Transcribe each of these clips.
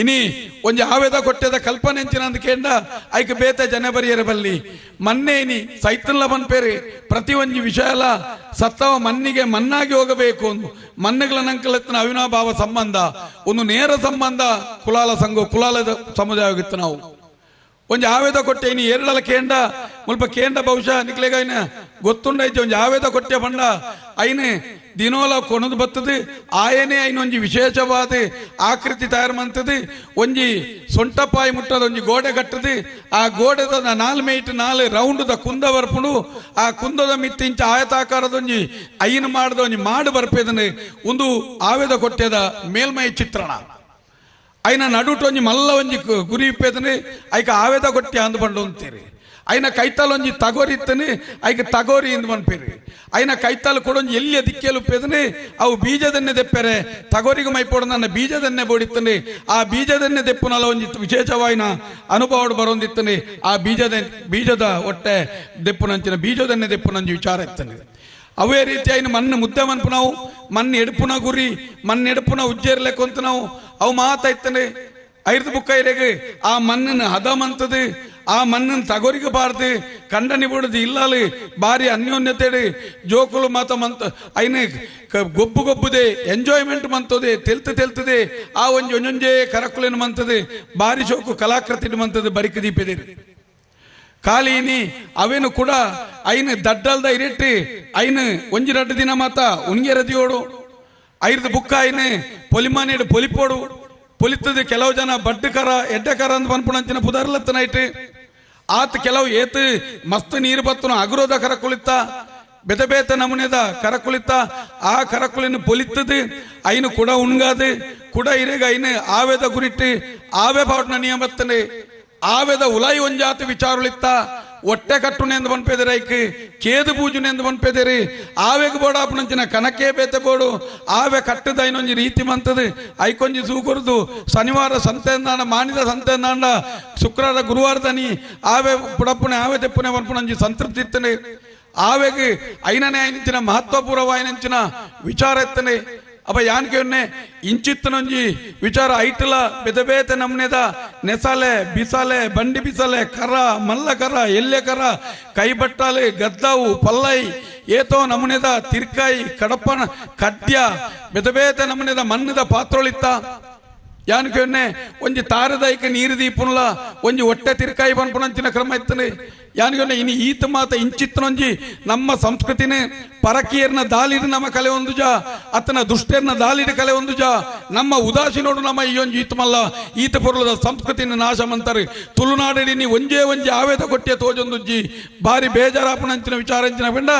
ಇನಿ ಒಂಜಿ ಆವೇದ ಕೊಟ್ಟದ ಕಲ್ಪನೆ ಅಂಚಿನಂದಕೇಂಡ ಐಕ್ ಬೇತೆ ಜನ ಬರಿಯರ ಬಲ್ಲಿ. ಮನ್ನೆ ಇನಿ ಸೈತನ್ಲ ಬನ್ಪೇರಿ ಪ್ರತಿ ಒಂಜಿ ವಿಷಯಲ ಸತ್ತವ ಮನ್ನಿಗೆ ಮನ್ನಾಗಿ ಹೋಗಬೇಕು ಒಂದು ಮಣ್ಣುಗಳ ನಂಕಲತ್ತಿನ ಅವಿನಾಭಾವ ಸಂಬಂಧ, ಒಂದು ನೇರ ಸಂಬಂಧ ಕುಲಾಲ ಸಂಘ, ಕುಲಾಲದ ಸಮುದಾಯ ಆಗಿತ್ತು ನಾವು. ಒಂಜಿ ಆವೇದ ಕೊಟ್ಟೆ ಇನಿ ಏರಳಲ ಕೇಂದ. ಮುಲ್ಪ ಕೇಂದ ಬಹುಶಃ ನಿಕ್ಲೆಗ ಐನ ಗೊತ್ತುಂಡೈತೆ, ಒಂಜಿ ಆವೇದ ಕೊಟ್ಟೆ ಬಂಡ ಐನೆ ದಿನೋಲ ಕೊಣದು ಬತ್ತದೆ, ಆಯನೇ ಐನ ಒಂಜಿ ವಿಶೇಷವಾದ, ಆಕೃತಿ ತಯಾರು ಮಂತದೆ, ಒಂಜಿ ಸೊಂಟಪಾಯಿ ಮುಟ್ಟದ ಒಂಜಿ ಗೋಡೆ ಕಟ್ಟದು ಆ ಗೋಡೆದ ನಾಲ್ ಮೇಟ್ ನಾಲ್ ರೌಂಡ್ ದ ಕುಂದ ಬರ್ಪುಂಡು, ಆ ಕುಂದದ ಮಿತ್ತಿಂಚ ಆಯತಾಕಾರದ ಒಂಜಿ ಐನ ಮಾಡದ ಒಂಜಿ ಮಾಡು ಬರ್ಪೇದನೆ, ಒಂದು ಆವೇದ ಕೊಟ್ಟೆದ ಮೇಲ್ಮೈ ಚಿತ್ರಣ. ಐನ ನಡುಟ್ ಒಂಜಿ ಮಲ್ಲ ಒಂಜಿ ಗುರಿ ಇಪ್ಪೇದನೆ, ಐಕ ಆವೇದ ಕೊಟ್ಟೆ ಅಂದ್ಬಂಡು ಅಂತೀರಿ. ಒಂಜಿ ತಗೋರಿ ಇತ್ತನೆ ಆಯ್ಕೆ ತಗೋರಿ ಇಂದ್ ಬನ್ಪೇರಿ ಐನ ಕೈತಾಲ್ ಕೊಡೊಂಜಿ ಎಲ್ಲಿ ಅದಕ್ಕೆಲು ಉಪ್ಪೇದನೆ ಅವು ಬೀಜದನ್ನೇ ದೆಪ್ಪೆರೆ. ತಗೋರಿಗೆ ಮೈಪೋಡ ನನ್ನ ಬೀಜದನ್ನೇ ಬೋಡಿತ್ತನೆ. ಆ ಬೀಜದನ್ನೇ ದೆಪ್ಪುನಲ ಒಂಜಿ ವಿಶೇಷವಾಯಿನ ಅನುಭವ ಬರೋಂದಿತ್ತನೆ. ಆ ಬೀಜದ ಬೀಜದ ಹೊಟ್ಟೆ ದೆಪ್ಪುನಂಚಿನ, ಬೀಜದನ್ನೇ ದೆಪ್ಪುನಂಜಿ ವಿಚಾರ ಇತ್ತನೆ. ಅವೇ ರೀತಿ ಆಯ್ನ ಮಣ್ಣು ಮುದ್ದೆ ಮನ್ಪು ನಾವು, ಮಣ್ಣು ಎಡುಪುನ ಗುರಿ, ಮಣ್ಣು ಎಡುಪುನ ಉಜ್ಜೇರ್ಲೆಕ್ಕ ಅಂತ ನಾವು, ಅವು ಮಾತಾಯ್ತಾನೆ ಐದು ಬುಕ್ಕ ಇರೆಗೆ ಆ ಮಣ್ಣನ್ನು ಹದ ಆ ಮಣ್ಣನ್ನು ತಗೋರಿಗೆ ಬಾರ್ದು ಕಂಡನಿ ಬಿಡುದು ಇಲ್ಲಲ್ಲಿ ಬಾರಿ ಅನ್ಯೋನ್ಯತೆ ಜೋಕುಲು ಮಾತ ಮಂತ, ಐನೆ ಗೊಬ್ಬು ಗೊಬ್ಬುದೆ, ಎಂಜಾಯ್ಮೆಂಟ್ ಮಂತದೆ, ತೆಲ್ತು ತೆಲ್ತದೆ, ಆ ಒಂಜಿ ಒಂಜೊಂಜೇ ಕರಕುಲೇನು ಮಂತದೆ ಬಾರಿ ಶೋಕು ಕಲಾಕೃತಿ ಮಂತದೆ, ಬರಿಕ ದೀಪಿದೆ. ಕಾಲೀನಿ, ಅವೇನು ಕೂಡ ಐನು ದಡ್ಡಲ್ದ ಇರಿಟ್ಟಿ, ಐನು ಒಂಜಿ ರಡ್ಡು ದಿನ ಮಾತ ಉಣ್ಗೆ ರದಿಯೋಡು ಐದು ಬುಕ್ಕ ಐನು ಪೊಲಿಮಾನೇಡು ಪೊಲಿಪೋಡು. ಪೊಲಿತದೆ ಕೆಲವು ಜನ ಬಡ್ಡು ಕರ, ಎಡ್ಡೆ ಕರ ಅಂತ ಬಂದ್ಬಿಡಂಚಿನ ಪುದರ್ಲತ್ತನ ಐಟ್ ಆತ ಕೆಲವು ಏತ ಮಸ್ತ್ ನೀರು ಬತ್ತನು ಅಗುರೋದ ಕರ ಕುಳಿತ ಬೆದ ಬೇತ ನಮೂನೆದ ಕರ ಕುಳಿತ ಆ ಕರಕುಳಿನ ಪೊಲಿತದು ಐನು ಕುಡ ಉಣ್ಗಾದು, ಕುಡ ಇರೆಗ ಐನು ಆವೇದ ಗುರಿಟ್ಟು, ಆವೆ ಪಾಟ್ನ ನಿಯಮತ್ತನೆ, ಆವೇದ ಉಲಾಯಿ ಒಂಜಾತಿ ವಿಚಾರಲಿತ್ತ ಒಟ್ಟೆ ಕಟ್ಟುನೆ ಎಂದು ಬನ್ಪೇದಿರ ಐಕ್ ಕೇದು ಪೂಜುನೆ ಎಂದು ಬನ್ಪೇದಿರಿ ಆವೆಗ್ ಬೋಡ ಅಪ್ಪನಂಚಿನ ಕನಕೆ ಬೇತೆ ಬೋಡು ಆವೆ ಕಟ್ಟದ ಐನೊಂಜಿ ರೀತಿ ಮಂತದು ಐಕೊಂಜಿ ಸೂಕುರ್ದು ಶನಿವಾರ ಸಂತೆಂದಾಂಡ ಮಾನಿದ ಸಂತೆಂದಾಂಡ ಶುಕ್ರವಾರ ಗುರುವಾರದನಿ ಆವೆ ಪುಡಪ್ಪುನೆ ಆವೆ ತೆಪ್ಪುನೆ ಬನ್ಪುನಂಜಿ ಸಂತೃಪ್ತಿ ಇತ್ತನೆ ಆವೆಗ್ ಐನನೆ ಐನಂಚಿನ ಮಹತ್ವಪೂರ್ವವಾಯಿನಂಚಿನ ವಿಚಾರ ಎತ್ತನೆ ಅಪ್ಪ ಯಾನ್ಕೆ ಉನ್ನೆ ಇಂಚಿತ್ತನೊಂಜಿ ವಿಚಾರ ಐಟಲ ಬೆದಬೇತೆ ನಮ್ನೆದ ನೆಸಾಲೆ, ಬಿಸಾಲೆ, ಬಂಡಿ ಬಿಸಾಲೆ, ಕರ, ಮಲ್ಲ ಕರ ಎಲ್ಲೆ ಕರ ಕೈ ಬಟ್ಟಾಲೆ ಗದ್ದಾವು, ಪಲ್ಲೈ, ಏತೋ ನಮನೆದ ತಿರ್ಕಾಯಿ ಕಡಪನ ಕದ್ಯ ಬೆದ ಬೇತೆ ನಮನೆದ ಮಣ್ಣದ ಪಾತ್ರೋಳಿತ್ತ. ಯಾನ್ಕೆ ಒಂಜಿ ಒಂಜಿ ತಾರದೈಕ ನೀರು ದೀಪುನ್ಲ ಒಂಜಿ ಹೊಟ್ಟೆ ತಿರ್ಕಾಯಿ ಬನ್ಪುಣಂಚಿನ ಕ್ರಮ ಇತ್ತನೆ. ಯಾನ್ಗೆ ಇನಿ ಈತ ಮಾತ ಇಂಚಿತ್ತನೊಂಜಿ ನಮ್ಮ ಸಂಸ್ಕೃತಿನೇ ಪರಕೀಯರ್ನ ದಾಲಿಡ್ ನಮ್ಮ ಕಲೆ ಒಂದು ಜ ಅತನ ದುಷ್ಟರ್ನ ದಾಲಿಡ್ ಕಲೆ ಒಂದು ಜ. ನಮ್ಮ ಉದಾಸೀನೋಡು ನಮ್ಮ ಈ ಒಂಜಿ ಈತ ಮಲ್ಲ, ಈತ ಪೊರ್ಲದ ಸಂಸ್ಕೃತಿನ ನಾಶ ಮಂತಾರೆ. ತುಳುನಾಡಿನಿ ಒಂಜೇ ಒಂಜಿ ಆವೇದ ಕೊಟ್ಟೆ ತೋಜೊಂದುಜ್ಜಿ ಬಾರಿ ಬೇಜಾರಾಪನಂಚಿನ ವಿಚಾರಂಚಿನ ಬೆಂಡ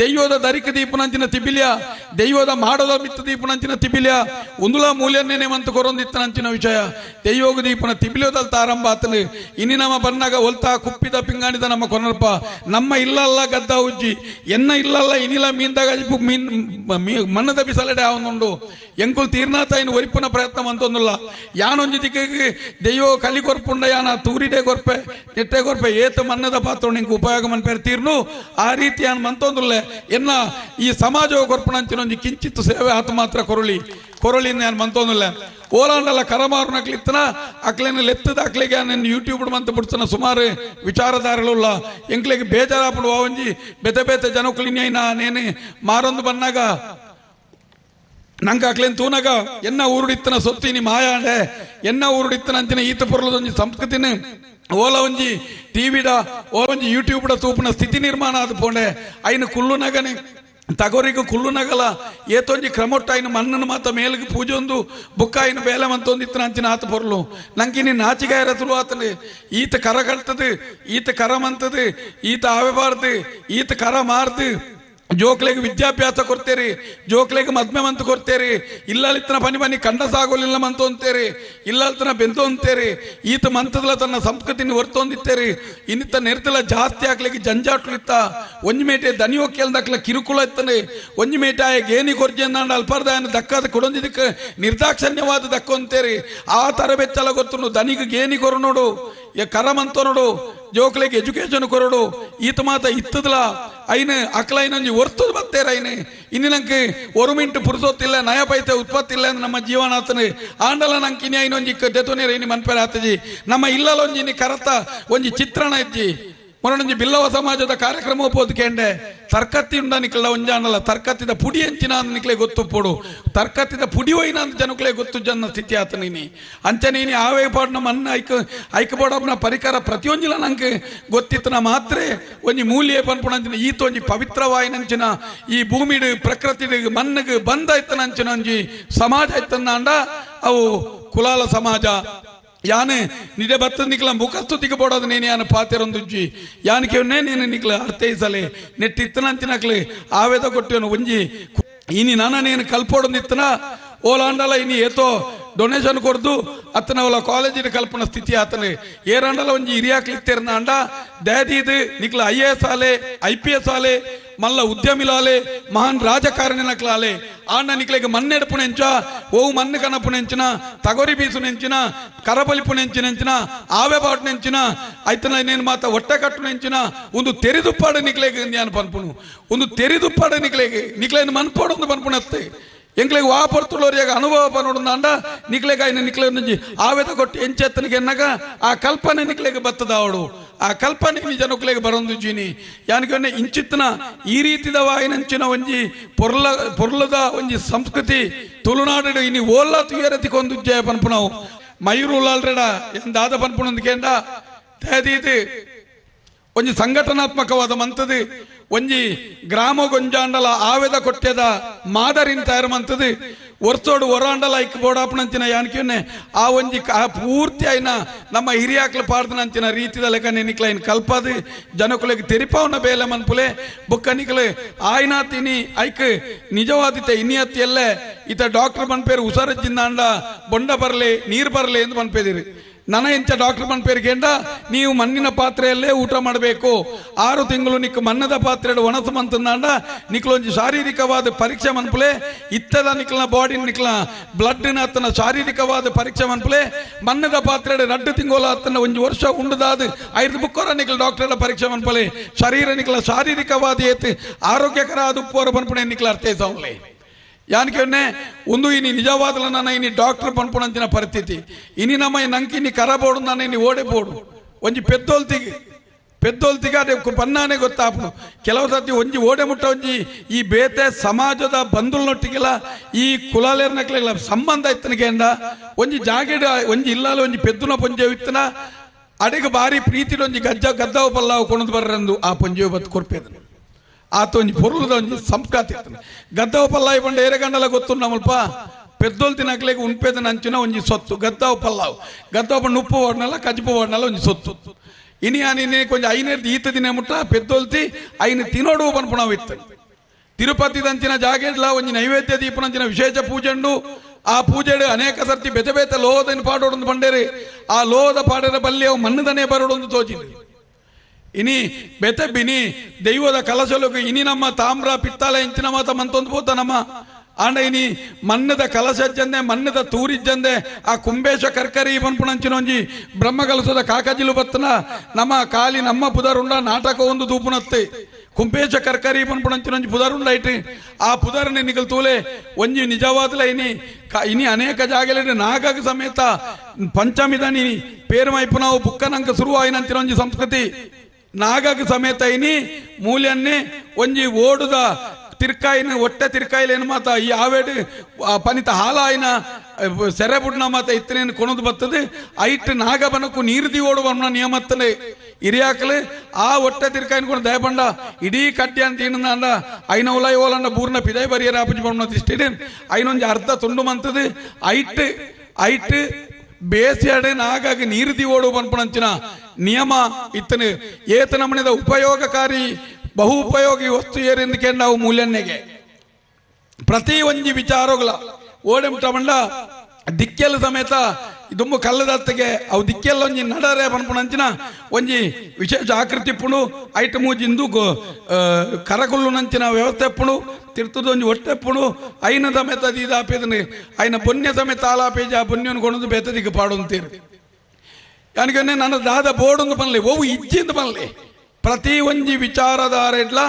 ದೈವದ ದರಿಕ ದೀಪನಂಚಿನ ತಿಬಿಲಿಯ. ದೈವದ ಮಾಡೋದ ಮಿತ್ತ ದೀಪನಂಚಿನ ತಿಬಿಲಿಯ. ಉಂದುಲ ಮೂಲ್ಯನ್ನೇನೆ ಮಂತು ಕೊರೊಂದಿತ್ತನಂಚಿನ ವಿಷಯ. ದೈವೋಗ ದೀಪನ ತಿಬಿಲಿಯೋದಲ್ಲಿ ಆರಂಭ ಆತನು. ಇನಿ ನಮ್ಮ ಬನ್ನಾಗ ಒಲ್ತಾ ಕುಪ್ಪಿದ ಪಿಂಗಾಣಿದ ನಮ್ಮ ಕೊನಲ್ಪ. ನಮ್ಮ ಇಲ್ಲಲ್ಲ ಗದ್ದ ಉಜ್ಜಿ, ಎನ್ನ ಇಲ್ಲಲ್ಲ ಇನಿಲ ಮೀನ್ದಾಗ ಮೀನ್ ಮಣ್ಣದ ಬಿಸಲಡೆ ಅವನುಂಡು ಎಂಕುಲ್ ತೀರ್ನಾಥ ಇನ್ನು ಒರಿಪುನ ಪ್ರಯತ್ನ ಮಂತೊಂದುಲ್ಲ. ಯಾನೊಂಜಿ ದಿಕ್ಕಿಗೆ, ದೆಯ್ಯೋ ಕಲಿ ಕೊರ್ಪುಂಡ ಯಾನ, ತೂರಿಡೆ ಕೊರ್ಪೆ ನೆಟ್ಟೆ ಕೊರ್ಪೆ, ಏತ ಮಣ್ಣದ ಪಾತ್ರ ನಿಂಗೆ ಉಪಯೋಗ ಮನ್ಪೇರು ತೀರ್ನು. ಆ ರೀತಿ ಯಾನ್ ಮಂತೊಂದುಲ್ಲೆ. ಎನ್ನ ಈ ಸಮಾಜ ಕೊರ್ಪುಣಂಚಿನೊಂಜಿ ಕಿಂಚಿತ್ತು ಸೇವೆ ಆತ ಮಾತ್ರ ಕೊರಳಿ. ಕೊರಳಿ ನಾನು ಮಂತೊಂದುಲ್ಲೆ. ಓಲಾಂಡಲ್ಲ ಕರಮಾರು ನಕ್ಲಿತ್ತನ ಅಕ್ಲೇನ ಲೆತ್ತದ ಅಕ್ಲಿಗೆ ನಾನು ಯೂಟ್ಯೂಬ್ ಮಂತ ಬಿಡ್ತನ ಸುಮಾರು ವಿಚಾರಧಾರೆಗಳುಲ್ಲ ಎಂಕ್ಲಿಗೆ ಬೇಜಾರಾಪಡು ಅವಂಜಿ ಬೆತೆ ಬೇತೆ ಜನಕುಲಿನ ನೇನೆ ಮಾರೊಂದು ಬನ್ನಾಗ ನಂಗೆ ಅಕ್ಲೇನ್ ತೂನಗ, ಎನ್ನ ಊರುಡಿತ್ತನ ಸೊತ್ತಿನಿ ಮಾಯಾಂಡೆ ಎನ್ನ ಊರುಡಿತ್ತನ ಅಂಚಿನ ಈತ ಪೊರ್ಲದೊಂಜಿ ಸಂಸ್ಕೃತಿನ? ಓಲ ಒಂಜಿ ಟಿವಿಡ ಓಲ ಒಂಜಿ ಯೂಟ್ಯೂಬ್ಡ ತೂಪುನ ಸ್ಥಿತಿ ನಿರ್ಮಾಣ ಆದ ಪೋಂಡೆ. ಐನು ಕುಲ್ಲುನಗನೆ ತಗೋರಿಗೂ ಕುಲ್ಲುನಗಲ ಏತೊಂಜಿ ಕ್ರಮೊಟ್ಟ ಐನು ಮಣ್ಣನ್ನು ಮಾತ ಮೇಲಿಗೆ ಪೂಜೊಂದು, ಬುಕ್ಕಾಯಿನ ಬೇಲೆ ಮಂತೊಂದಿತ್ತನ ಅಂಚಿನ ಆತ ಪೊರ್ಲು. ನಂಗಿನಿ ನಾಚಿಗಾಯರ ತುಳು ಆತನೆ ಈತ ಕರ ಕಳ್ತದು, ಈತ ಕರ ಮಂತದೆ, ಈತ ಆವೆಬಾರ್ದು, ಈತ ಕರ ಮಾರ್ದು. ಜೋಕ್ಲೆಗೆ ವಿದ್ಯಾಭ್ಯಾಸ ಕೊಡ್ತೇರಿ, ಜೋಕ್ಲೆಗೆ ಮದ್ಮೆ ಮಂತ್ ಕೊಡ್ತೇರಿ ಇಲ್ಲಲಿತ್ತನ ಪನಿ ಪನಿ ಕಂಡ ಸಾಗೋಲಿಲ್ಲ ಮಂತು ಅಂತೇರಿ ಇಲ್ಲಲ್ತನ ಬೆಂದು ಅಂತೇರಿ, ಈತ ಮಂತದಲ ತನ್ನ ಸಂಸ್ಕೃತಿನ ಹೊರ್ತೊಂದಿತ್ತೇರಿ ಇನ್ನಿತ್ತ ನೆರೆತಲ ಜಾಸ್ತಿ ಆಗ್ಲಿಕ್ಕೆ ಜಂಜಾಟ್ಲು ಇತ್ತ ಒಂಜಿ ಮೇಟೆ ದನಿ ಒಕ್ಕೆಲ್ದಕ್ಲ ಕಿರುಕುಳ ಇತ್ತನೆ ಒಂಜಿ ಮೇಟೆ ಆಯ ಗೇನಿ ಕೊರ್ಜಿ ಅಂದ ಅಲ್ಪರ್ದಾಯನ ದಕ್ಕದ ಕೊಡೊಂದಿದ್ದಕ್ಕೆ ನಿರ್ದಾಕ್ಷಣ್ಯವಾದ ದಕ್ಕೊಂತೇರಿ ಆ ತರ ಬೆಚ್ಚಲ ಗೊತ್ತು ದನಿಗೆ ಗೇನಿ ಕೊರು ನೋಡು ಎ ಕರಮಂತನೋಡು ಜೋಕ್ಲೇಕ್ ಎಜುಕೇಶನ್ ಕೊರಡು, ಈತ ಮಾತ ಇತ್ತದಲ, ಐನು ಅಕ್ಲೈನೊಂಜಿ ಒರ್ತದ ಬತ್ತೇರ ಐನು ಇನ್ನು ನಂಗೆ ಒರು ಮಿಂಟ್ ಪುರುಸೊತ್ತಿಲ್ಲ ನಯ ಪೈತೆ ಉತ್ಪತ್ತಿಲ್ಲ ನಮ್ಮ ಜೀವನಾತನ ಆಂಡಲ ನಂಗೆ ಇನಿ ಐನೊಂಜಿ ದೆತೊನೇರ ಇನಿ ಮನ್ಪೇರ ಆತಜಿ. ನಮ್ಮ ಇಲ್ಲಲೊಂಜಿ ಕರತ, ಒಂಜಿ ಚಿತ್ರಣ ಇಜ್ಜಿ. ಮೊರೊಂಜಿ ಬಿಲ್ಲವ ಸಮಾಜದ ಕಾರ್ಯಕ್ರಮ ಪೋದ್ಕೆಂಡೆ ತರ್ಕತ್ತಿ ಉಂಡ ನಿಕ್ಲ ಒಂಜಾನಲ್ಲ, ತರ್ಕತ್ತಿದ ಪುಡಿ ಅಂಚಿನ ನಿಕ್ಲೆ ಗೊತ್ತು ಪೋಡು. ತರ್ಕತ್ತಿದ ಪುಡಿ ಒಯ್ನ ಜನಕ್ಲೆ ಗೊತ್ತು ಜನ ಸ್ಥಿತಿ ಆತ ನೀನಿ. ಅಂಚೆ ನೀನಿ ಆವೇ ಪಾಡ್ನ ಮನ್ನ ಐಕ ಐಕ ಪಾಡಪ್ನ ಪರಿಕರ ಪ್ರತಿಯೊಂಜಿಲ ನಂಗೆ ಗೊತ್ತಿತ್ತನ ಮಾತ್ರ. ಒಂಜಿ ಮೂಲ್ಯ ಪನ್ಪುಣಂಚಿನ ಈತ ಒಂಜಿ ಪವಿತ್ರವಾಯಿನಂಚಿನ ಈ ಭೂಮಿಡ್ ಪ್ರಕೃತಿಡ್ ಮನ್ನಗ್ ಬಂದ ಇತ್ತನಂಚಿನ ಒಂಜಿ ಸಮಾಜ ಇತ್ತನ್ನ ಅಂಡ. ಅವು ಕುಲಾಲ ಸಮಾಜ ಯಾನೆ ನಿಜ ಬತ್ತದ ನಿಕ್ಲ ಮುಖಸ್ತುತಿಗೆ ಬೋಡೋದು ನೀನು ಯಾನ ಪಾತಿರೊಂದುಜ್ಜಿ ಯಾನಕ್ಕೆ ನೀನು ನಿಕ್ಲ, ಅರ್ಥೈಸಲೆ. ನೆಟ್ಟಿತ್ತನಂಚಿನಕ್ಲೆ ಆವೇದ ಕೊಟ್ಟೇನು ಒಂಜಿ ಇನಿ ನಾನ ನೀನು ಕಲ್ಪೋಡೊಂದಿತ್ತನ ಓಲಾಂಡಲ ಇನಿ ಏತೋ ಡೊನೇಷನ್ ಕೊಡ್ದು, ಅತ್ತನ ಅವಳ ಕಾಲೇಜಿನ ಕಲ್ಪನ ಸ್ಥಿತಿ ಆತನೆ. ಏರಂಡಲ ಒಂಜಿ ಹಿರಿಯಾಕ್ಲಿತ್ತೇರ್ನ ಅಂಡ ದಾದೀದ್ ನಿಕ್ಲ ಐ ಎ ಎಸ್ ಆಲೆ, ಐ ಪಿ ಎಸ್ ಆಲೆ ಮಲ್ಲ ಉದ್ಯಮಿಲಾಲೆ ಮಹಾನ್ ರಾಜಕಾರಣಿನಕ್ಲಾಲೆ ಆಂಡ ನಿಕ್ಲೆಗೆ ಮಣ್ಣೆಡುಪುನೆಂಚ ಓವು ಮಣ್ಣು ಕನಪುನೆಂಚಿನ ತಗೊರಿ ಬೀಸುನೆಂಚಿನ ಕರಬಲಿಪುನೆಂಚಿನೆಂಚಿನ ಆವೆ ಬಾಟ್ನೆಂಚಿನ ಐತನ నేను ಮಾತ ಹೊಟ್ಟೆ ಕಟ್ಟುನೆಂಚಿನ ಒಂದು ತೆರಿದುಪ್ಪಾಡು ನಿಕ್ಲೆಗೆ ಜ್ಞಾನ ಪನ್ಪುನು ಒಂದು ತೆರಿದುಪ್ಪಾಡು ನಿಕ್ಲೆಗೆ ನಿಕ್ಲೆಯನ್ನು ಮನ್ಪೋಡು ಒಂದು ಪನ್ಪುನತ್ತೆ ಎಂಕ್ಲೆಗೆ ವಾಪರ್ತುಳೋರಿಗೆ ಅನುಭವ ಬನ್ನೋಡಂದ ನಿಕ್ಲೆಗೆ ಆಯ್ನ ನಿಕ್ಲೆ ನುಂಜಿ ಆವೇದ ಕೊಟ್ಟು ಎಂಚೆತ್ತನಿಗೆ ಎನ್ನಗ ಆ ಕಲ್ಪನೆ ನಿಕ್ಲೆಗೆ ಬತ್ತದ ಅವಡು ಆ ಕಲ್ಪನೆ ನಿಜ ನೊಕ್ಲೆಗೆ ಬರೋದು ಜೀನಿ ಯಾನಕ್ಕೆ ಇಂಚಿತ್ತಿನ ಈ ರೀತಿದವ ಆಯ್ನಂಚಿನ ಒಂಜಿ ಪೊರ್ಲ ಪೊರ್ಲದ ಒಂಜಿ ಸಂಸ್ಕೃತಿ ತುಳುನಾಡು ಇನಿ ಓಲ್ಲ ತುಯರತಿ ಕೊಂದು ಜಯ ಪನ್ಪು ನಾವು ಮಯೂರುಲಾಲ್ರೆಡ ಏನು ದಾದ ಪನ್ಪುಣಂದು ಕೇಂದ್ರ ತೇದೀತಿ ಒಂಜಿ ಸಂಘಟನಾತ್ಮಕವಾದ ಮಂತದಿ ಒಂಜಿ ಗ್ರಾಮ ಗೊಂಜಾಂಡಲ ಆವೆದ ಕೊಟ್ಟೆದ ಮಾದರಿನ ತಯಾರು ಮಂತದು. ಒರ್ಸೋಡು ಒರಾಂಡಲ ಐಕ್ ಬೋಡಾಪನಂಚಿನ ಯಾನಕಿಯನ್ನೇ, ಆ ಒಂಜಿ ಕ- ಪೂರ್ತಿ ಆಯ್ನ ನಮ್ಮ ಹಿರಿಯಾಕ್ಲು ಪಾಡ್ದನಂತಿನ ರೀತಿದ ಲೆಕ್ಕ ನೆನಿಕ್ಲ ಇನ್ ಕಲ್ಪದು. ಜನಕುಲೆಗೆ ತೆರಿಪಾವನ ಬೇಲೆ ಮನ್ಪುಲೆ ಬೊಕ್ಕ ನಿಕ್ಲೆ ಆಯ್ನ ತಿನಿ ಐಕ್ ನಿಜವಾದಿತ ಇನ್ನಿಯತ್ತಿಯಲ್ಲೇ ಇತ ಡಾಕ್ಟರ್ ಮನ್ಪೇರು ಉಸರಜ್ಜಿಂದ ಬೊಂಡ ಬರ್ಲೆ, ನೀರು ಬರ್ಲೆ ಎಂದು ಮನ್ಪೇದಿರಿ. ನನ್ನ ಎಂಚ ಡಾಕ್ಟರ್ ಮನ್ಪೇರಿಗೆಂಡ ನೀವು ಮಣ್ಣಿನ ಪಾತ್ರೆಯಲ್ಲೇ ಊಟ ಮಾಡಬೇಕು ಆರು ತಿಂಗಳು ನಿಕ್ ಮಣ್ಣದ ಪಾತ್ರೆ ಒಣಸು ಮಂತಂದಾಂಡ ನಿಕ್ಲೊಂಜಿ ಶಾರೀರಿಕವಾದ ಪರೀಕ್ಷೆ ಮನ್ಪುಲೆ ಇತ್ತದ ನಿಕ್ಲ ಬಾಡಿ ನಿಕ್ಲ ಬ್ಲಡ್ ಅತ್ತನ ಶಾರೀರಿಕವಾದ ಪರೀಕ್ಷೆ ಮನ್ಪುಲೆ ಮಣ್ಣದ ಪಾತ್ರೆ ರಡ್ಡು ತಿಂಗೋಲ ಅತ್ತನ ಒಂಜಿ ವರ್ಷ ಉಂಡದಾದ ಐದು ಬುಕ್ಕೋರ ನಿಕ್ಲ ಡಾಕ್ಟರ್ ಪರೀಕ್ಷೆ ಮನ್ಪಲೆ ಶರೀರ ನಿಕ್ಲ ಶಾರೀರಿಕವಾದ ಏತ್ ಆರೋಗ್ಯಕರ ಅದು ಉಪ್ಪೋರ ಪನ್ಪುಣೆ ನಿಕ್ಲ ಅರ್ಥೈಸವಲೆ ಯಾನಕ್ಕೆ ಒಂದು ಇನಿ ನಿಜವಾದಲ ನನ್ನ ಇನಿ ಡಾಕ್ಟರ್ ಪನ್ಪುಣಂಚಿನ ಪರಿಸ್ಥಿತಿ. ಇನಿ ನಮ್ಮ ನಂಕಿ ಇನಿ ಕರಬೋಡು ನಾನು ಇನಿ ಓಡೆ ಬೋಡು. ಒಂಜಿ ಪೆದ್ದೋಲ್ತಿಗೆ ಪೆದ್ದೋಲ್ತಿಗೆ ಅದೇ ಪನ್ನಾನೆ ಗೊತ್ತಾಪನು ಕೆಲವು ಸತಿ ಒಂಜಿ ಓಡೆ ಮುಟ್ಟ, ಒಂಜಿ ಈ ಬೇತೆ ಸಮಾಜದ ಬಂಧುಲ್ನೊಟ್ಟಿಗೆಲ್ಲ ಈ ಕುಲಾಲೇರ್ನಕ್ಲೆಲ್ಲ ಸಂಬಂಧ ಇತ್ತನಿಗೆ ಅಂಡ ಒಂಜಿ ಜಾಗೆಡ್, ಒಂಜಿ ಇಲ್ಲಾಲ ಒಂಜಿ ಪೆದ್ದುನ ಪೊಂಜೆ ಇತ್ತನ. ಅಡೆಗೆ ಬಾರಿ ಪ್ರೀತಿಲೊಂಜಿ ಗಜ್ಜ ಗದ್ದಾವು ಪಲ್ಲಾವು ಕೊಣದು ಬರ್ರಂದು ಆ ಪೊಂಜೆ ಬತ್ತು ಕೊರ್ಪೇದನು. ಆತ ಒಂಜಿ ಪೊರ್ಲುದ ಒಂಜಿ ಸಂಸ್ಕೃತಿ ಇರ್ತದೆ ಗದ್ದವ ಪಲ್ಲಾಯಿ ಬಂಡ ಏರೆಗಂಡಲ ಗೊತ್ತು ನಮ್ಮಲ್ಪ ಪೆದ್ದೋಲ್ ತಿನ್ನಕ್ಲೆಗೆ ಉಣ್ಪೇದ ನಂಚಿನ ಒಂಜಿ ಸೊತ್ತು ಗದ್ದವ ಪಲ್ಲಾವು ಗದ್ದವ ಪಂಡ ಉಪ್ಪು ಓಡ್ನಲ್ಲ ಕಜ್ಪು ಓಡ್ನಲ್ಲ ಒಂಜಿ ಸೊತ್ತು ಇನಿ ಆನಿನೇ ಕೊಂಚ ಐನೇರ್ದು ಈತ ದಿನ ಮುಟ್ಟ ಪೆದ್ದೋಲ್ತಿ ಐನು ತಿನೋಡು ಪನ್ಪುಣವು ಇತ್ತು ತಿರುಪತಿ ದಂಚಿನ ಜಾಗೇಡ್ಲ ಒಂಜಿ ನೈವೇದ್ಯ ದೀಪನಂಚಿನ ವಿಶೇಷ ಪೂಜೆಂಡು ಆ ಪೂಜೆಡು ಅನೇಕ ಸರ್ತಿ ಬೆತೆ ಬೇತೆ ಲೋಹದ ಪಾಡೋಡೊಂದು ಬಂಡೇರಿ ಆ ಲೋಹದ ಪಾಡರ ಬಲ್ಲಿ ಅವು ಮಣ್ಣದನೇ ಬರೋಡೊಂದು ತೋಚಿದ್ರು ಇನಿ ಬೆತೆ ಬಿನಿ, ದೈವದ ಕಲಸಲುಗ, ಇನಿ ನಮ್ಮ ತಾಮ್ರ ಪಿತ್ತಾಲ ಇಂಚಿನ ಮಾತ ಮಂತೊಂದು ಪೋತ ನಮ್ಮ. ಆಂಡ ಇನಿ ಮಣ್ಣದ ಕಲಸಜ್ಜಂದೆ, ಮಣ್ಣದ ತೂರಿಜ್ಜಂದೆ, ಆ ಕುಂಬೇಶ ಕರ್ಕರಿ ಪನ್ಪುಣಂಚಿನ ಒಂಜಿ ಬ್ರಹ್ಮ ಕಲಸದ ಕಾಕಜಿಲು ಬತ್ತನ, ನಮ್ಮ ಕಾಲಿ ನಮ್ಮ ಪುದರುಂಡ ನಾಟಕ ಒಂದು ದೂಪುನತ್ತೆ ಕುಂಪೇಶ ಕರ್ಕರಿ ಪುದರುಂಡ ಐಟ್ ಆ ಪುದರನೆ ನಿಗಲ್ ತೂಲೆ ಒಂಜಿ ನಿಜವಾದಲ ಇನಿ ಇನಿ ಅನೇಕ ಜಾಗಲೆಡ್ ನಾಗಕ ಸಮೇತ ಪಂಚಮಿದನಿ ಪೇರು ಮೈಪುನಾವು ಬುಕ್ಕನಂಕ ಶುರು ಆಯ್ನಂಚಿನ ಒಂಜಿ ಸಂಸ್ಕೃತಿ. ನಾಗಗ ಸಮೇತ ಐನಿ ಮೂಲ್ಯನ್ನೇ ಒಂಜಿ ಓಡುದ ತಿರ್ಕಾಯಿನ ಒಟ್ಟೆ ತಿರ್ಕಾಯಿಲೇನು ಮಾತ? ಈ ಆವೇಡು ಪನಿತ ಹಾಲಾಯಿನ ಸೆರೆ ಬುಡ್ನ ಮಾತ ಇತ್ತನೇನು ಕೊಣದು ಬರ್ತದೆ ಐಟ್ ನಾಗಬನಕ್ಕೂ ನೀರ್ದಿ ಓಡುವ ನಿಯಮತ್ತನೆ ಇರಿಯಾಕಲೆ ಆ ಒಟ್ಟೆ ತಿರ್ಕಾಯಿನ ಕೊಂಡು ದಯಪಂಡ ಇಡೀ ಕಡ್ಡಿ ಅಂತ ಏನಂದ ಐನ ಉಲಾಯ್ ಓಲಂಡ ಬೂರ್ನ ಪಿದೈ ಬರಿಯರ ಆಪುಜಿ ಬಣ್ಣ ತಿಷ್ಟಿಡೆ ಐನೊಂಜಿ ಅರ್ಧ ತುಂಡು ಮಂತದೆ, ಐಟ್ ಐಟ್ ಬೇಸಿಯಾಡೆ ನಾಗಾಗಿ ನೀರು ಓಡು ಬನ್ಪಣಂಚಿನ ನಿಯಮ ಇತ್ತನೆ. ಏತ ನಮನೆದ ಉಪಯೋಗಕಾರಿ, ಬಹು ಉಪಯೋಗಿ ವಸ್ತು ಏರೆಂದಕ್ಕೆ ನಾವು ಮೂಲ್ಯನ್ನೆಗೆ. ಪ್ರತಿ ಒಂಜಿ ವಿಚಾರಗಳ ಓಡೆಮುಟ ಬಂಡ ದಿಕ್ಕೆಲ್ಲ ಸಮೇತ ದುಂಬು ಕಲ್ಲದತ್ತಿಗೆ ಅವು ದಿಕ್ಕೆಲ್ಲ ಒಂಜಿ ನಡರೆ ಪನ್ಪುನಂಚಿನ ಒಂಜಿ ವಿಶೇಷ ಆಕೃತಿ ಪುಣು ಐಟಮು ಜಿಂದು ಗೊ- ಆ, ಕರಗುಲ್ಲು ನಂಚಿನ ವ್ಯವಸ್ಥೆ ಪುಣು ತಿರ್ತದ ಒಂಜಿ ಹೊಟ್ಟೆ ಪುಣು ಐನ ಸಮೇತ ದೀದಾಪೇದನೆ ಐನ ಪುಣ್ಯ ಸಮೇತ ಆಲಾಪೇಜ ಪುಣ್ಯನ ಕೊಣದು ಬೇತದಿಗೆ ಪಾಡುಂತೀರಿ. ಯಾನಿಗೆ ನನ್ನ ದಾದ ಬೋರ್ಡ್ ಪನ್ಲೆ ಓವು ಇಜ್ಜಿಂದ ಪನ್ಲೆ ಪ್ರತಿ ಒಂಜಿ ವಿಚಾರಧಾರೆಡ್ಲ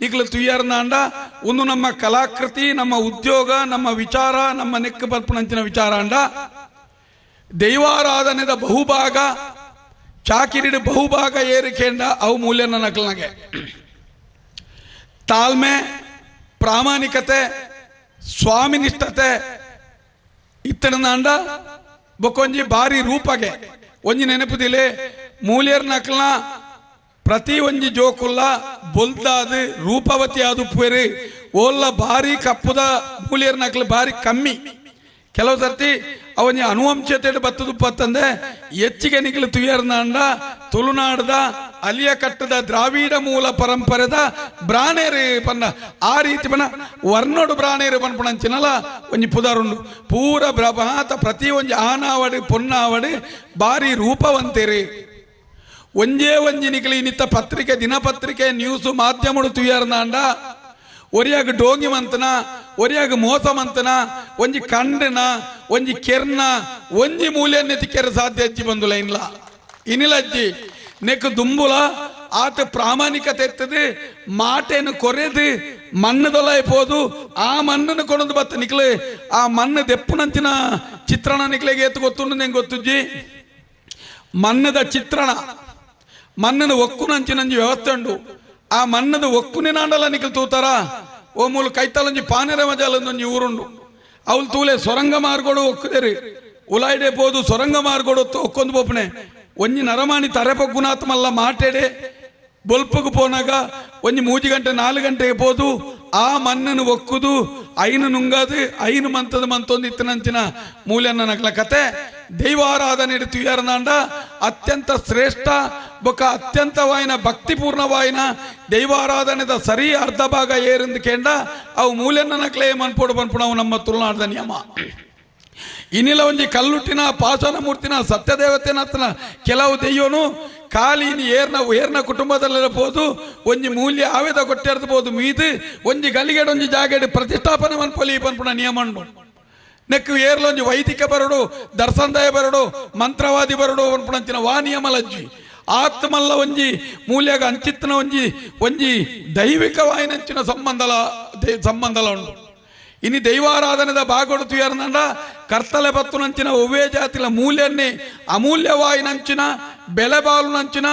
ನಿಕ್ಲು ತುಯ್ಯರ್ನಾಂಡ ಒಂದು ನಮ್ಮ ಕಲಾಕೃತಿ ನಮ್ಮ ಉದ್ಯೋಗ ನಮ್ಮ ವಿಚಾರ ನಮ್ಮ ನೆಕ್ಕ ಬರ್ಪಣಂಚಿನ ವಿಚಾರ ಅಂಡ. ದೈವಾರಾಧನೆದ ಬಹುಭಾಗ, ಚಾಕಿರಿಡ ಬಹುಭಾಗ ಏರಿಕೆಂಡ ಅವು ಮೂಲ್ಯನ ನಕಲ್ನಗೆ. ತಾಳ್ಮೆ, ಪ್ರಾಮಾಣಿಕತೆ, ಸ್ವಾಮಿನಿಷ್ಠತೆ ಇತ್ತಡನಾಂಡ ಬೊಕೊಂಜಿ ಬಾರಿ ರೂಪಗೆ. ಒಂಜಿ ನೆನಪುದಿಲೆ, ಮೂಲ್ಯರ ನಕಲ್ನ ಪ್ರತಿ ಒಂಜಿ ಜೋಕುಲ್ಲ ಬೊಲ್ದಾದ, ರೂಪವತಿ ಆದುಪ್ಪುವೆರು ಓಲ್ಲ ಬಾರಿ ಕಪ್ಪುದ, ಮೂಲ್ಯರ ನಕಲು ಬಾರಿ ಕಮ್ಮಿ. ಕೆಲವು ಸರ್ತಿ ಅವನಿ ಅನುವಂಶತೆ ಬತ್ತದುಪ್ಪತ್ತಂದೆ ಹೆಚ್ಚಿಗೆ ನಿಖಲು ತುಯರ್ನಾಂಡ ತುಳುನಾಡದ ಅಲಿಯ ಕಟ್ಟದ ದ್ರಾವಿಡ ಮೂಲ ಪರಂಪರೆದ ಬ್ರಾಣೇರಿ ಪನ್ನ. ಆ ರೀತಿ ಪನ್ನ. ವರ್ಣೋಡು ಬ್ರಾಣೇರು ಪನ್ಪಣಂಚಿನಲ ಒಂಜಿ ಪುದಾರುಂಡು. ಪೂರ ಪ್ರಭಾತ ಪ್ರತಿ ಒಂಜಿ ಆನಾವಡಿ, ಪೊನ್ನಾವಡಿ ಬಾರಿ ರೂಪವಂತೇರಿ. ಒಂಜೇ ಒಂಜಿ ನಿಖಲಿ ನಿತ್ತ ಪತ್ರಿಕೆ, ದಿನಪತ್ರಿಕೆ ನ್ಯೂಸ್ ಮಾಧ್ಯಮಡು ತುಯರ್ನಾಂಡ ಒರಿಯಾಗ ಡೋಂಗಿ ಮಂತನ, ಒರಿಯಾಗ ಮೋಸ ಮಂತನ, ಒಂಜಿ ಕಂಡನ ಒಂಜಿ ಕೆರ್ನ, ಒಂಜಿ ಮೂಲೆಯನ್ನೆತಿ ಕೆರೆ ಸಾಧ್ಯ ಅಜ್ಜಿ ಬಂದುಲ ಇನ್ಲ ಇನಿಲ ಅಜ್ಜಿ ನೆಕ್ ದುಂಬುಲ, ಆತ ಪ್ರಾಮಾಣಿಕತೆ ಎತ್ತದೆ ಮಾಟೆಯನ್ನು ಕೊರೆದು, ಮಣ್ಣು ದೊಲಾಯ್ಪೋದು ಆ ಮಣ್ಣನ್ನು ಕೊಡೋದು ಬತ್ತ ನಿಕ್ಲೆ, ಆ ಮಣ್ಣು ದೆಪ್ಪುನಂಚಿನ ಚಿತ್ರಣ ನಿಕ್ಲೆಗೆ ಎತ್ತು ಗೊತ್ತುಂಡು ನಂಗೆ ಗೊತ್ತುಜ್ಜಿ ಮಣ್ಣದ ಚಿತ್ರಣ ಮಣ್ಣನ ಒಕ್ಕು ನಂಜಿ ವ್ಯವಸ್ಥೆ ಉಂಡು. ನಾಂಡಲ ನಿಕಲ್ ತೂತಾರ? ಓ ಮೂಲ ಕೈತಲಂಜಿ ಪಾನೆರ ಮಜಾಲಂದೊಂಜಿ ಊರುಂಡು. ಅವಳು ತೂಲೆ ಸೊರಂಗ ಮಾರ್ಗೋಡು ಒಕ್ಕುದೇರಿ. ಉಲಾಯ್ಡೆ ಪೋದು ಸೊರಂಗ ಮಾರ್ಗೋಡು ಒಕ್ಕೊಂದು ಬೋಪನೆ ಒಂಜಿ ನರಮಾಣಿ ತರೆಪೊಗ್ಗುನಾತ್ ಮಲ್ಲ ಮಾಟೆಡೆ. ಬೊಲ್ಪಗು ಪೋನಾಗ ಒಂಜಿ ಮೂಜಿ ಗಂಟೆ ನಾಲ್ಕು ಗಂಟೆಗೆ ಬೋದು ಆ ಮಣ್ಣನ್ನು ಒಕ್ಕುದು, ಐನು ನುಂಗದು, ಐನು ಮಂತದ ಮಂತೊಂದು ಇತ್ತನಂಚಿನ ಮೂಲ್ಯನ ನಗಲ ಕತೆ ದೈವಾರಾಧನೆ ತುಯಾರನಾಂಡ ಅತ್ಯಂತ ಶ್ರೇಷ್ಠ ಬೊಕ ಅತ್ಯಂತವಾಯಿನ ಭಕ್ತಿಪೂರ್ಣವಾಯಿನ ದೈವಾರಾಧನೆದ ಸರಿ ಅರ್ಧ ಭಾಗ ಏರಿಂದ ಕೇಂಡ, ಅವು ಮೂಲ್ಯನ ನಕ್ಲೆ ಮನ್ಪೋಡು ಅವು ನಮ್ಮ ತುಳುನಾಡದ ನಿಯಮ. ಇನ್ನಿಲ್ಲ ಒಂಜಿ ಕಲ್ಲುಟ್ಟಿನ, ಪಾಷಾಣ ಮೂರ್ತಿನ ಸತ್ಯದೇವತೆನತ್ತನ ಕೆಲವು ದೆಯ್ಯೋನು ಖಾಲಿ ಏರ್ನ ಏರ್ನ ಕುಟುಂಬದಲ್ಲಿರಬಹುದು ಒಂಜಿ ಮೂಲ್ಯ ಆವೇದ ಕೊಟ್ಟಿರ್ಬೋದು ಮೀದು, ಒಂಜಿ ಗಲಿಗೆಡ ಒಂಜಿ ಜಾಗೆಡ್ ಪ್ರತಿಷ್ಠಾಪನೆ ಮನ್ಪೊಲಿ ಬನ್ಪುಣ ನಿಯಮ ನೆಕ್ಕು ಏರ್ಲೊಂಜಿ ವೈದಿಕ ಬರಡು ದರ್ಶನದಯ ಬರಡು, ಮಂತ್ರವಾದಿ ಬರಡು ಪನ್ಪುಣಂಚಿನ ವಾ ನಿಯಮಲಜ್ಜಿ ಆತ್ಮಲ್ಲ ಒಂಜಿ ಮೂಲ್ಯಾಗ ಅಂಚಿತ್ತಿನ ಒಂಜಿ ಒಂಜಿ ದೈವಿಕವಾಯಿನಂಚಿನ ಸಂಬಂಧಲ ದೇ- ಸಂಬಂಧಲ ಉಂಡು ಇನಿ ದೈವಾರಾಧನೆದ ಬಾಗೊಡುತು ಯಾರನಂಡ ಕರ್ತಲೆ ಬತ್ತುನಂಚಿನ ಒವ್ವೇ ಜಾತಿಲ ಮೂಲ್ಯನ್ನೇ ಅಮೂಲ್ಯವಾಯಿನಂಚಿನ ಬೆಲೆ ಬಾಲುನಂಚಿನ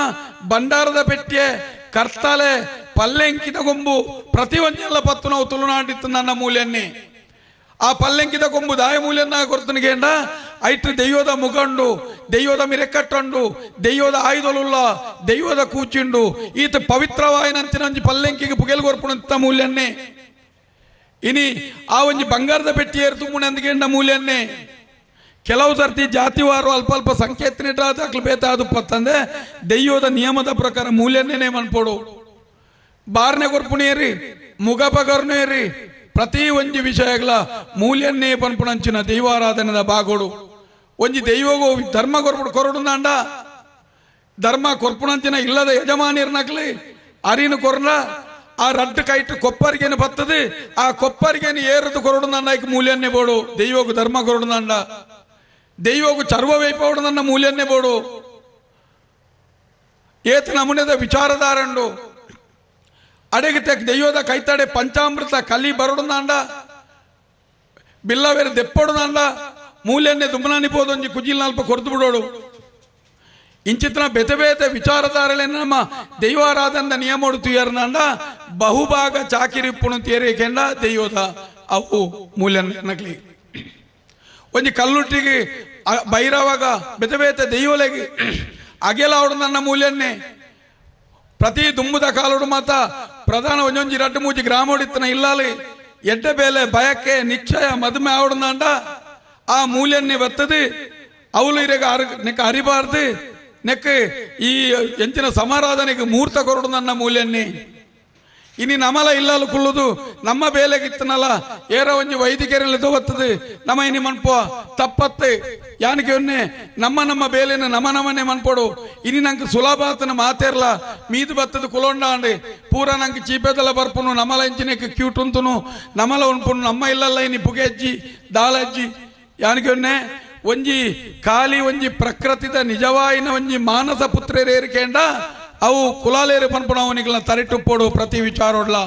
ಭಂಡಾರದ ಪೆಟ್ಟಿಗೆ ಕರ್ತಲೆ ಪಲ್ಲೆಂಕಿದ ಗೊಂಬು ಪ್ರತಿ ಒಂಜೆಲ್ಲ ಪತ್ತು ನಾವು ತುಳುನಾಡಿತ್ತು ನನ್ನ ಮೂಲ್ಯನ್ನೇ ಆ ಪಲ್ಲೆಂಕಿದ ಕೊಂಬು ದಾಯ ದೈವದ ಮುಗಂಡು ದೆಯ್ಯೋದ ಮಿರೆಕಟ್ಟಂಡು ದೆಯ್ಯೋದ ಆಯುಧಲುಲ್ಲ ದೈವದ ಕೂಚಿಂಡು, ಈತ ಒಂಜಿ ಪಲ್ಲೆಂಕಿಗೆ ಪುಗೆಲು ಕೊರ್ಪುಣಂತ ಮೂಲ್ಯನ್ನೇ. ಇನಿ ಆ ಒಂಜಿ ಬಂಗಾರದ ಪೆಟ್ಟಿ ಏರ್ತು ಅಂದ್ಗೆಂಡ ಮೂಲ್ಯನ್ನೇ. ಕೆಲವು ಸರ್ತಿ ಜಾತಿವಾರು ಅಲ್ಪ ಅಲ್ಪ ಸಂಕೇತ ದಾಖಲು ಬೇತ ಅದು ಪತ್ತಂದೆ ದೆಯ್ಯೋದ ನಿಯಮದ ಪ್ರಕಾರ ಮೂಲ್ಯನ್ನೇ ಮನ್ಪೋಡು ಬಾರ್ನೆ ಕೊರ್ಪುಣಿಯರಿ ಮುಗಪಗರ್ನೇರಿ ಪ್ರತಿ ಒಂಜಿ ವಿಷಯಗಳ ಮೂಲ್ಯನ್ನೇ ಪನ್ಪುಣಂಚಿನ ದೈವಾರಾಧನೆದ ಬಾಗೋಡು. ಒಂಜಿ ದೈವಗು ಧರ್ಮ ಕೊರ್ಪುಡು ಕೊರಡು ನಾಂಡ ಧರ್ಮ ಕೊರ್ಪುಣಂಚಿನ ಇಲ್ಲದ ಯಜಮಾನಿರ್ನಕ್ಲಿ ಅರಿನ ಕೊರ್ನ, ಆ ರಡ್ಡು ಕೈಟ್ ಕೊಪ್ಪರಿಗೇನು ಬತ್ತದು, ಆ ಕೊಪ್ಪರಿಗೇನು ಏರದು ಕೊರಡು ಐಕ್ ಮೂಲ್ಯನ್ನೇ ಬೋಡು. ದೈವಗು ಧರ್ಮ ಕೊರಡು ನಂಡ ದೈವಗು ಚರ್ವ ವೈಪವಡು ನನ್ನ ಮೂಲ್ಯನ್ನೇ ಬೋಡು. ಏತ ನಮೂನೆದ ವಿಚಾರಧಾರಂಡು ಅಡಿಗೆ ತೆಕ್ ದೈವದ ಕೈತಾಡೆ ಪಂಚಾಮೃತ ಕಲಿ ಬರಡು ದಾಂಡ ಬಿಲ್ಲವೇರು ದೆಪ್ಪಡು ನಾಂಡ ಮೂಲ್ಯನ್ನೇ ದುಮ್ಮನಾನಿಪೋದು ಒಂಜಿ ಕುಜಿಲ್ ನಾಲ್ಪ ಕೊರ್ದು ಬಿಡೋಡು ಇಂಚಿತ್ರ ಬೆತೆ ವಿಚಾರಧಾರಳೆ ನಮ್ಮ ದೈವಾರಾಧನದ ನಿಯಮೋಡು ತುಯರ್ನಂಡ ಬಹುಭಾಗ ಚಾಕಿರಿಪ್ಪುಣು ತೇರಿಕೆಂಡ ದೈವದ ಅವು ಮೂಲ್ಯನ ನಕ್ಲಿ ಒಂಜಿ ಕಲ್ಲುಟ್ಟಿಗೆ ಬೈರವಾಗ ಬೆತೆ ಬೇತೆ ದೈವಲೆಗೆ ಅಗೆಲಾವಡು ನನ್ನ ಮೂಲ್ಯನ್ನೇ. ಪ್ರತಿ ದುಂಬುದ ಕಾಲುಡು ಮಾತ ಪ್ರಧಾನ ಒಂಜೊಂಜಿ ರಡ್ಡು ಮೂಜಿ ಗ್ರಾಮೋಡಿತ್ತನ ಇಲ್ಲಾಲಿ, ಎಡ್ಡ ಬೇಲೆ ಭಯಕ್ಕೆ ನಿಶ್ಚಯ ಮದುಮೆ ಆವಡನಾಂಡ ಆ ಮೂಲ್ಯನ್ನೇ ಬತ್ತದು. ಅವಳು ಇರಗ ಅರ, ನೆಕ್ಕ ಅರಿಬಾರ್ದು ನೆಕ್ಕ ಈ ಎಂಚಿನ ಸಮಾರಾಧನೆಗೆ ಮೂರ್ತ ಕೊರಡು ನನ್ನ ಮೂಲ್ಯನ್ನೇ. ಇನಿ ನಮಲ ಇಲ್ಲಲು ಕುಳ್ಳುದು ನಮ್ಮ ಬೇಲೆಗಿತ್ತನಲ್ಲ. ಏರ ಒಂಜಿ ವೈದಿಕರಲ್ಲಿ ತೋವತ್ತದು ನಮ ಇನಿ ಮನ್ಪೋ ತಪ್ಪತ್ತೆ. ಯಾನಿಗೆ ಒನ್ನೆ, ನಮ್ಮ ನಮ್ಮ ಬೇಲೆನ ನಮ ನಮನೆ ಮನ್ಪೋಡು. ಇನಿ ನಂಗೆ ಸುಲಭಾತನ ಮಾತೇರ್ಲ. ಮೀದು ಬತ್ತದು ಕುಲೊಂಡ ಅಂಡೆ ಪೂರ ನಂಗೆ ಚೀಪೆದಲ ಬರ್ಪುನು. ನಮಲ ಇಂಚಿನಕ್ಕೆ ಕ್ಯೂಟ್ ಉಂತುನು. ನಮಲ ಉಂಪುನು ನಮ್ಮ ಇಲ್ಲಲ್ಲ ಇನಿ ಪುಗೆ ಅಜ್ಜಿ ದಾಳ ಅಜ್ಜಿ ಯಾನಿಗೆ ಒಂಜಿ ಖಾಲಿ, ಒಂಜಿ ಪ್ರಕೃತಿದ ನಿಜವಾಯಿನ ಒಂಜಿ ಮಾನಸ ಪುತ್ರರೇರಿಕೆಂಡ ಅವು ಕುಲಾಲೇರು ಪನ್ಪುಣವನಿಗಳನ್ನ ತರಿಟ್ಟು ಪೋಡು ಪ್ರತಿ ವಿಚಾರೋಡ್ಲ.